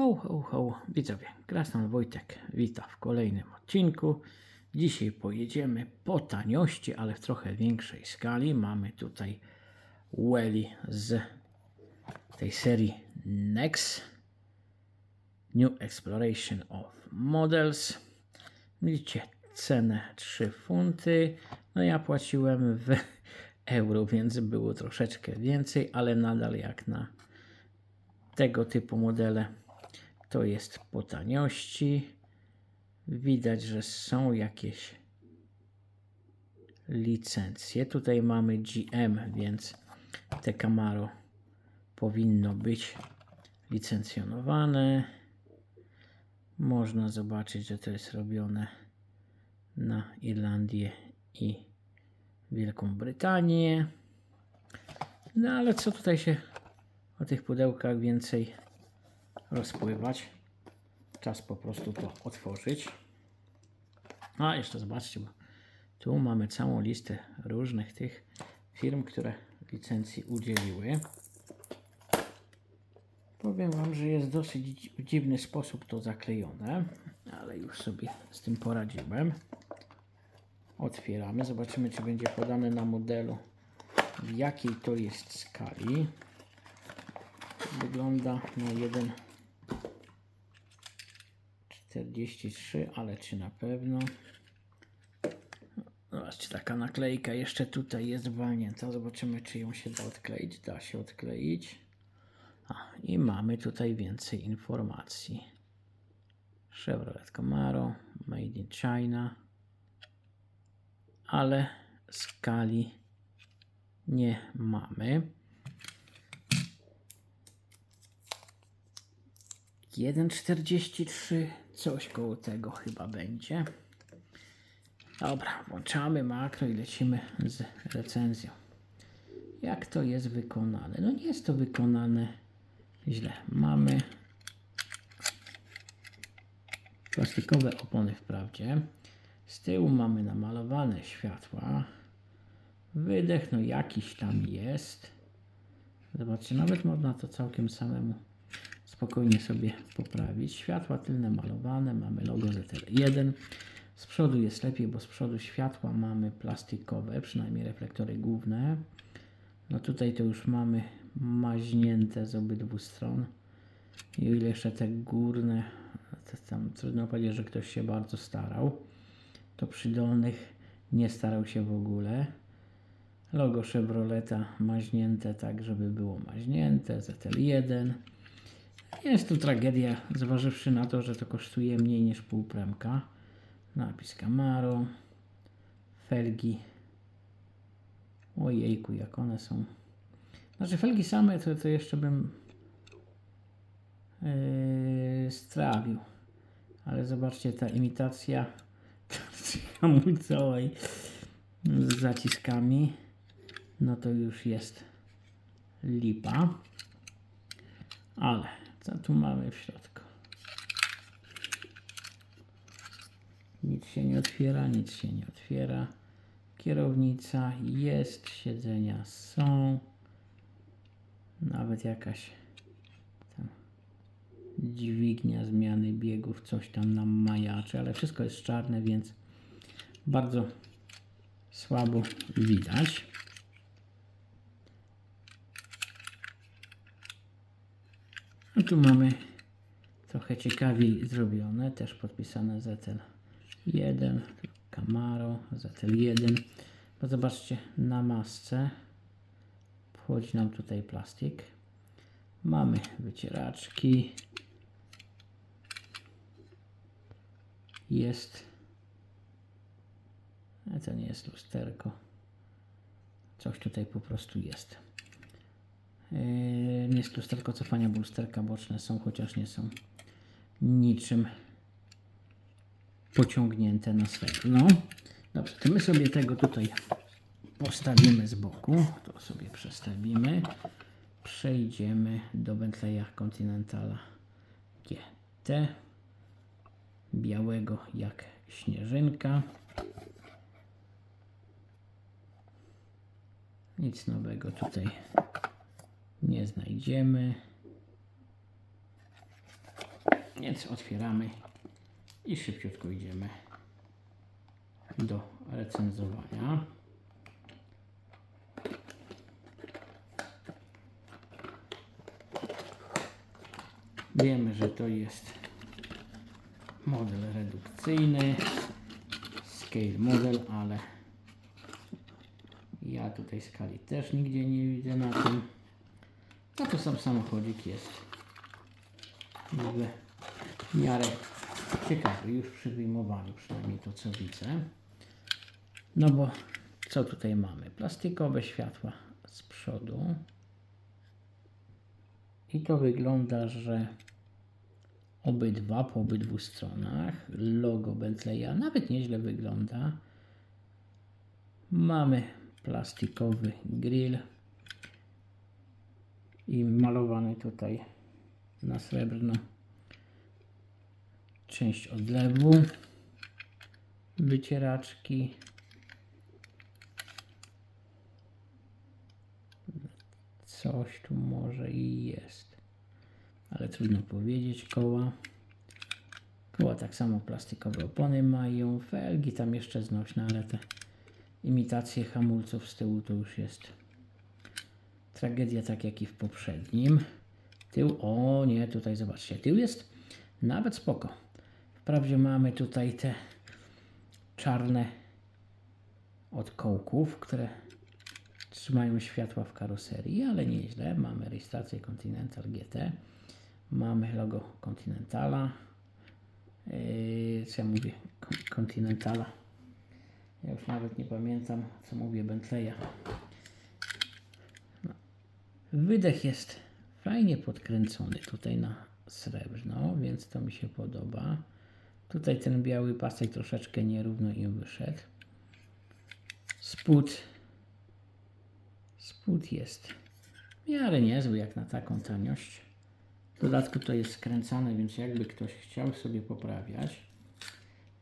Ho, ho, ho, widzowie, Krasnal Wojtek wita w kolejnym odcinku. Dzisiaj pojedziemy po taniości, ale w trochę większej skali. Mamy tutaj Welly z tej serii Next New Exploration of Models. Widzicie cenę 3 funty. No ja płaciłem w euro, więc było troszeczkę więcej, ale nadal jak na tego typu modele to jest po taniości. Widać, że są jakieś licencje. Tutaj mamy GM, więc te Camaro powinno być licencjonowane. Można zobaczyć, że to jest robione na Irlandię i Wielką Brytanię. No ale co tutaj się o tych pudełkach więcej rozpływać? Czas po prostu to otworzyć. A jeszcze zobaczcie, bo tu mamy całą listę różnych tych firm, które licencji udzieliły. Powiem Wam, że jest dosyć dziwny sposób to zaklejone, ale już sobie z tym poradziłem. Otwieramy, zobaczymy, czy będzie podane na modelu, w jakiej to jest skali. Wygląda na 1,43, ale czy na pewno? Zobaczcie, taka naklejka jeszcze tutaj jest walnięta. Zobaczymy, czy ją się da odkleić. Da się odkleić. A, i mamy tutaj więcej informacji. Chevrolet Camaro, Made in China, ale skali nie mamy. 1,43, coś koło tego chyba będzie. Dobra, włączamy makro i lecimy z recenzją. Jak to jest wykonane? No nie jest to wykonane źle. Mamy plastikowe opony wprawdzie. Z tyłu mamy namalowane światła. Wydech, no jakiś tam jest. Zobaczcie, nawet można to całkiem samemu spokojnie sobie poprawić. Światła tylne malowane, mamy logo ZL1. Z przodu jest lepiej, bo z przodu światła mamy plastikowe, przynajmniej reflektory główne. No tutaj to już mamy maźnięte z obydwu stron. I o ile jeszcze te górne, to tam trudno powiedzieć, że ktoś się bardzo starał, to przy dolnych nie starał się w ogóle. Logo Chevroleta maźnięte tak, żeby było maźnięte, ZL1. Jest to tragedia, zważywszy na to, że to kosztuje mniej niż pół premka. Napis Camaro, felgi. Ojejku, jak one są. Znaczy felgi same to, to jeszcze bym yy, strawił. Ale zobaczcie, ta imitacja hamulcowej z zaciskami, no to już jest lipa. Ale co tu mamy w środku? Nic się nie otwiera, nic się nie otwiera. Kierownica jest, siedzenia są. Nawet jakaś tam dźwignia zmiany biegów, coś tam nam majaczy, ale wszystko jest czarne, więc bardzo słabo widać. A tu mamy trochę ciekawiej zrobione, też podpisane ZL1, Camaro, ZL1. Bo zobaczcie, na masce wchodzi nam tutaj plastik. Mamy wycieraczki. Jest. A to nie jest lusterko. Coś tutaj po prostu jest. Yy, nie jest lusterko cofania, bo lusterka boczne są, chociaż nie są niczym pociągnięte na srebrno. Dobrze, to my sobie tego tutaj postawimy z boku. To sobie przestawimy. Przejdziemy do Bentleya Continentala GT. Białego jak śnieżynka. Nic nowego tutaj nie znajdziemy. Więc otwieramy i szybciutko idziemy do recenzowania. Wiemy, że to jest model redukcyjny, scale model, ale ja tutaj skali też nigdzie nie widzę na tym. No to sam samochodzik jest w miarę ciekawy, już przy wyjmowaniu przynajmniej to co widzę. No bo co tutaj mamy? Plastikowe światła z przodu. I to wygląda, że obydwa po obydwu stronach logo Bentleya nawet nieźle wygląda. Mamy plastikowy grill i malowany tutaj na srebrno część odlewu, wycieraczki, coś tu może i jest, ale trudno powiedzieć, koła. Koła tak samo plastikowe opony mają, felgi tam jeszcze znośne, ale te imitacje hamulców z tyłu to już jest tragedia, tak jak i w poprzednim. Tył, o nie, tutaj zobaczcie, tył jest nawet spoko. Wprawdzie mamy tutaj te czarne od kołków, które trzymają światła w karoserii, ale nieźle. Mamy rejestrację Continental GT, mamy logo Continentala, yy, co ja mówię, Con- Continentala. Ja już nawet nie pamiętam, co mówię Bentleya. Wydech jest fajnie podkręcony tutaj na srebrno, więc to mi się podoba. Tutaj ten biały pasek troszeczkę nierówno im wyszedł. Spód, spód jest w miarę niezły jak na taką taniość. W dodatku to jest skręcane, więc jakby ktoś chciał sobie poprawiać,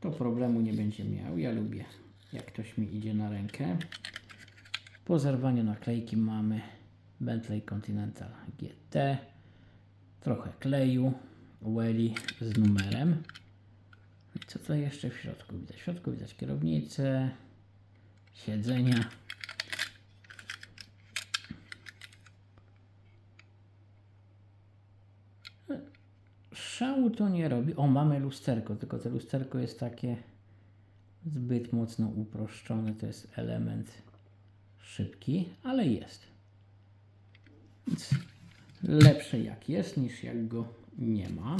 to problemu nie będzie miał. Ja lubię, jak ktoś mi idzie na rękę. Po zerwaniu naklejki mamy Bentley Continental GT, trochę kleju, Welly z numerem. I co tutaj jeszcze w środku widać? W środku widać kierownicę, siedzenia. Szału to nie robi. O, mamy lusterko, tylko to lusterko jest takie zbyt mocno uproszczone. To jest element szybki, ale jest. Lepsze jak jest, niż jak go nie ma.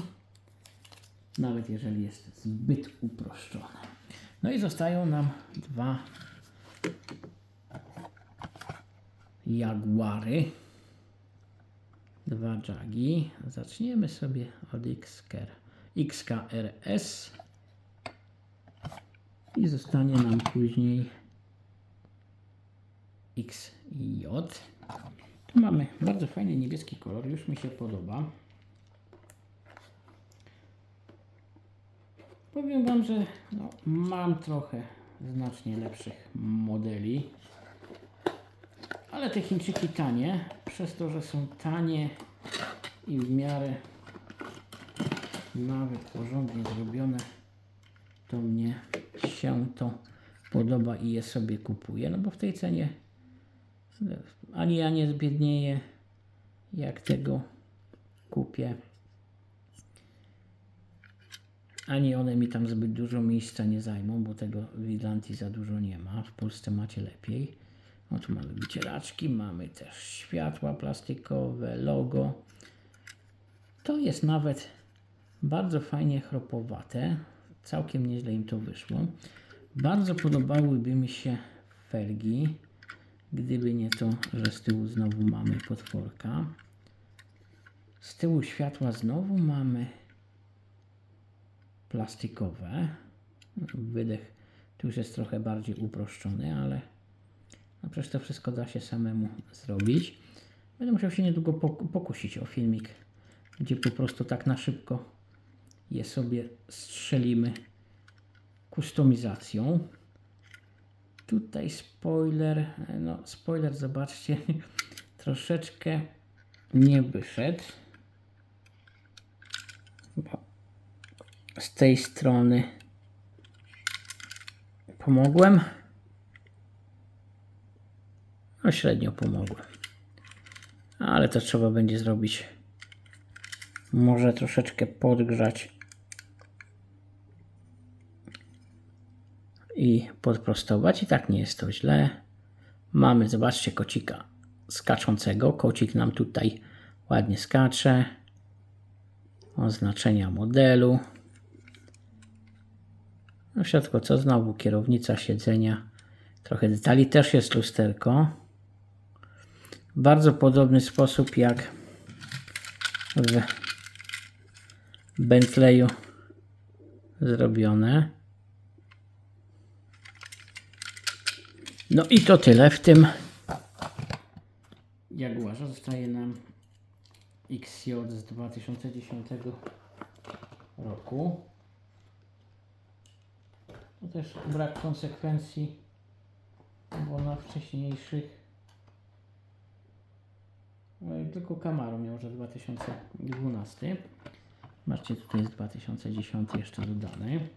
Nawet jeżeli jest zbyt uproszczone. No i zostają nam dwa Jaguary. Dwa Jagi. Zaczniemy sobie od XKR, XKRS. I zostanie nam później XJ. Tu mamy bardzo fajny niebieski kolor, już mi się podoba. Powiem Wam, że no, mam trochę znacznie lepszych modeli, ale te Chińczyki tanie, przez to, że są tanie i w miarę nawet porządnie zrobione, to mnie się to podoba i je sobie kupuję, no bo w tej cenie ani ja nie zbiednieję, jak tego kupię. Ani one mi tam zbyt dużo miejsca nie zajmą, bo tego w Irlandii za dużo nie ma. W Polsce macie lepiej. No tu mamy wycieraczki, mamy też światła plastikowe, logo. To jest nawet bardzo fajnie chropowate. Całkiem nieźle im to wyszło. Bardzo podobałyby mi się felgi. Gdyby nie to, że z tyłu znowu mamy potworka. Z tyłu światła znowu mamy plastikowe. Wydech tu już jest trochę bardziej uproszczony, ale no przecież to wszystko da się samemu zrobić. Będę musiał się niedługo pok- pokusić o filmik, gdzie po prostu tak na szybko je sobie strzelimy kustomizacją. Tutaj spoiler, no spoiler zobaczcie, troszeczkę nie wyszedł. Z tej strony pomogłem. No średnio pomogłem. Ale to trzeba będzie zrobić. Może troszeczkę podgrzać. I podprostować. I tak nie jest to źle. Mamy, zobaczcie, kocika skaczącego. Kocik nam tutaj ładnie skacze. Oznaczenia modelu. No w środku co znowu? Kierownica siedzenia. Trochę detali. Też jest lusterko. W bardzo podobny sposób jak w Bentleyu zrobione. No i to tyle w tym Jaguarze. Zostaje nam XJ z 2010 roku. To też brak konsekwencji, bo na wcześniejszych no tylko Camaro miał, że 2012. Zobaczcie, tutaj jest 2010 jeszcze dodany.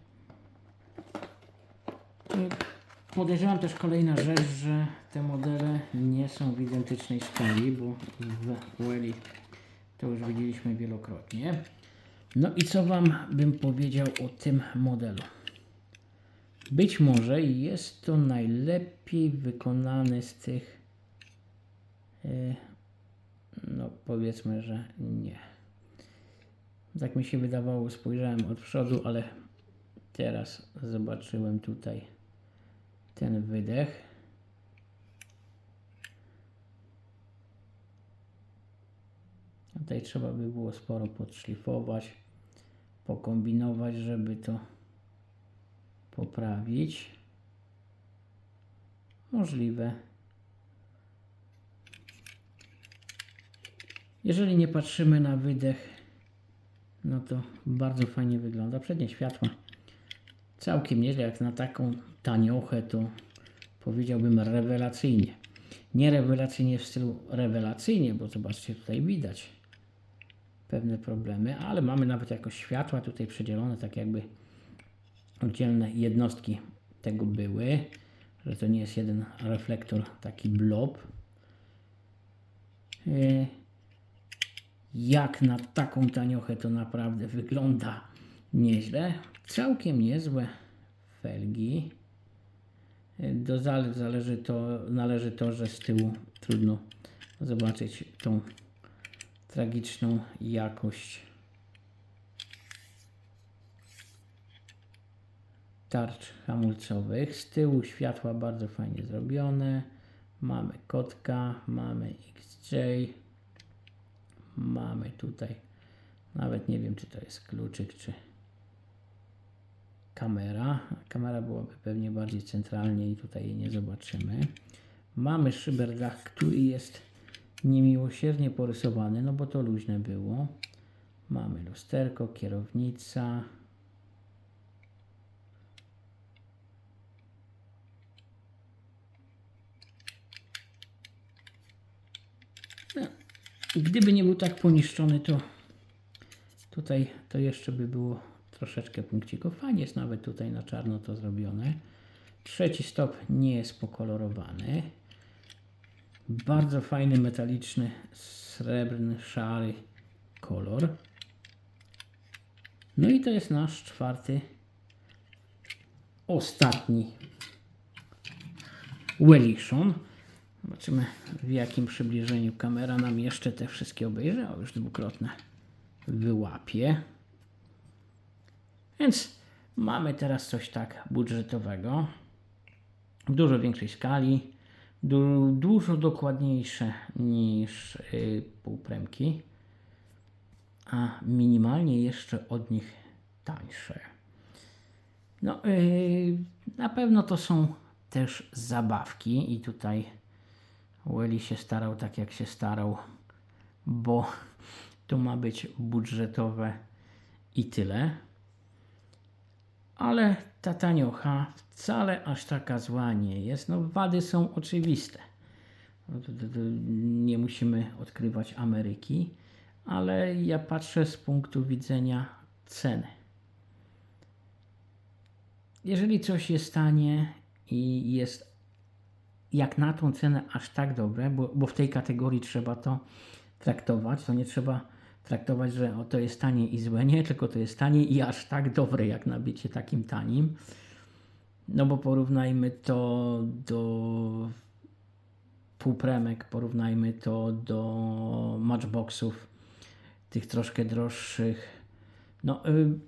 Podejrzewam też kolejna rzecz, że te modele nie są w identycznej skali, bo w Welli to już widzieliśmy wielokrotnie. No i co Wam bym powiedział o tym modelu? Być może jest to najlepiej wykonany z tych, e, no powiedzmy, że nie. Tak mi się wydawało, spojrzałem od przodu, ale teraz zobaczyłem tutaj ten wydech. Tutaj trzeba by było sporo podszlifować, pokombinować, żeby to poprawić. Możliwe. Jeżeli nie patrzymy na wydech, no to bardzo fajnie wygląda. Przednie światła całkiem nieźle, jak na taką taniochę, to powiedziałbym rewelacyjnie. Nie rewelacyjnie w stylu rewelacyjnie, bo zobaczcie, tutaj widać pewne problemy, ale mamy nawet jakoś światła tutaj przedzielone, tak jakby oddzielne jednostki tego były, że to nie jest jeden reflektor, taki blob. E, Jak na taką taniochę to naprawdę wygląda nieźle. Całkiem niezłe felgi. Do zalet zależy to, należy to, że z tyłu trudno zobaczyć tą tragiczną jakość tarcz hamulcowych. Z tyłu światła bardzo fajnie zrobione. Mamy kotka, mamy XJ. Mamy tutaj, nawet nie wiem czy to jest kluczyk, czy kamera. Kamera byłaby pewnie bardziej centralnie i tutaj jej nie zobaczymy. Mamy szyberdach, który jest niemiłosiernie porysowany, no bo to luźne było. Mamy lusterko, kierownica. No, gdyby nie był tak poniszczony, to tutaj to jeszcze by było troszeczkę punkcików. Fajnie jest nawet tutaj na czarno to zrobione. Trzeci stop nie jest pokolorowany. Bardzo fajny, metaliczny, srebrny, szary kolor. No i to jest nasz czwarty, ostatni Wellishon. Zobaczymy w jakim przybliżeniu kamera nam jeszcze te wszystkie obejrzy. O, już dwukrotne wyłapie. Więc mamy teraz coś tak budżetowego. W dużo większej skali. Du dużo dokładniejsze niż yy, półpremki. A minimalnie jeszcze od nich tańsze. No, yy, na pewno to są też zabawki i tutaj Welly się starał tak jak się starał, bo to ma być budżetowe i tyle. Ale ta taniocha wcale aż taka zła nie jest. No wady są oczywiste. Nie musimy odkrywać Ameryki, ale ja patrzę z punktu widzenia ceny. jeżeli coś jest tanie i jest jak na tą cenę aż tak dobre, bo, bo w tej kategorii trzeba to traktować, to nie trzeba traktować, że o, to jest tanie i złe, nie, tylko to jest tanie i aż tak dobre, jak na bycie takim tanim. No bo porównajmy to do półpremek, porównajmy to do matchboxów, tych troszkę droższych. No, y,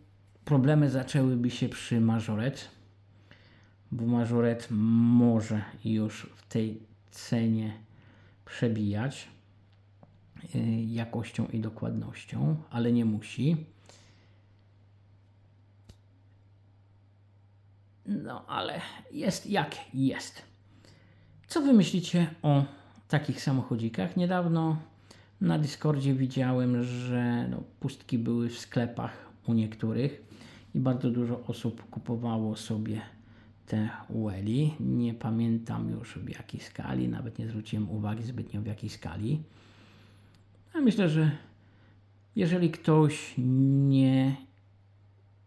problemy zaczęłyby się przy mażoret, bo mażoret może już w tej cenie przebijać jakością i dokładnością, ale nie musi. No, ale jest jak jest. Co wy myślicie o takich samochodzikach? Niedawno na Discordzie widziałem, że no, pustki były w sklepach u niektórych i bardzo dużo osób kupowało sobie te Welly. Nie pamiętam już w jakiej skali, nawet nie zwróciłem uwagi zbytnio w jakiej skali. A myślę, że jeżeli ktoś nie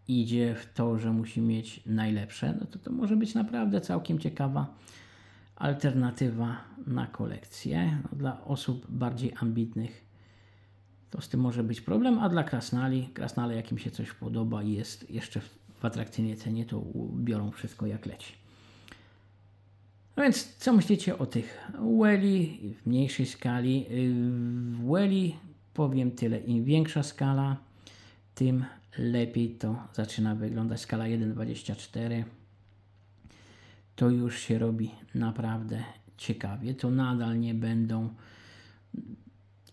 idzie w to, że musi mieć najlepsze, no to to może być naprawdę całkiem ciekawa alternatywa na kolekcję. No, dla osób bardziej ambitnych to z tym może być problem, a dla krasnali, krasnale jak im się coś podoba i jest jeszcze w atrakcyjnej cenie, to biorą wszystko jak leci. No więc co myślicie o tych Welly w mniejszej skali? W Welly powiem tyle, im większa skala, tym lepiej to zaczyna wyglądać. Skala 1.24 to już się robi naprawdę ciekawie. To nadal nie będą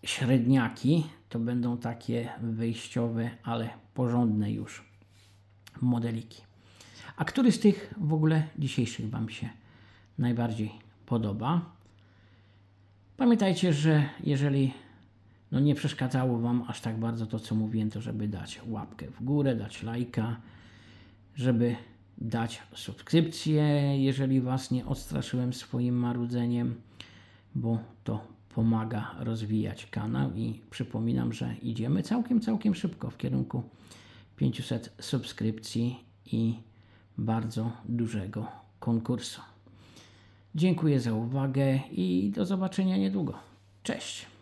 średniaki, to będą takie wyjściowe, ale porządne już modeliki. A który z tych w ogóle dzisiejszych Wam się najbardziej podoba? Pamiętajcie, że jeżeli no nie przeszkadzało Wam aż tak bardzo to, co mówiłem, to żeby dać łapkę w górę, dać lajka, żeby dać subskrypcję, jeżeli Was nie odstraszyłem swoim marudzeniem, bo to pomaga rozwijać kanał i przypominam, że idziemy całkiem, całkiem szybko w kierunku 500 subskrypcji i bardzo dużego konkursu. Dziękuję za uwagę i do zobaczenia niedługo. Cześć!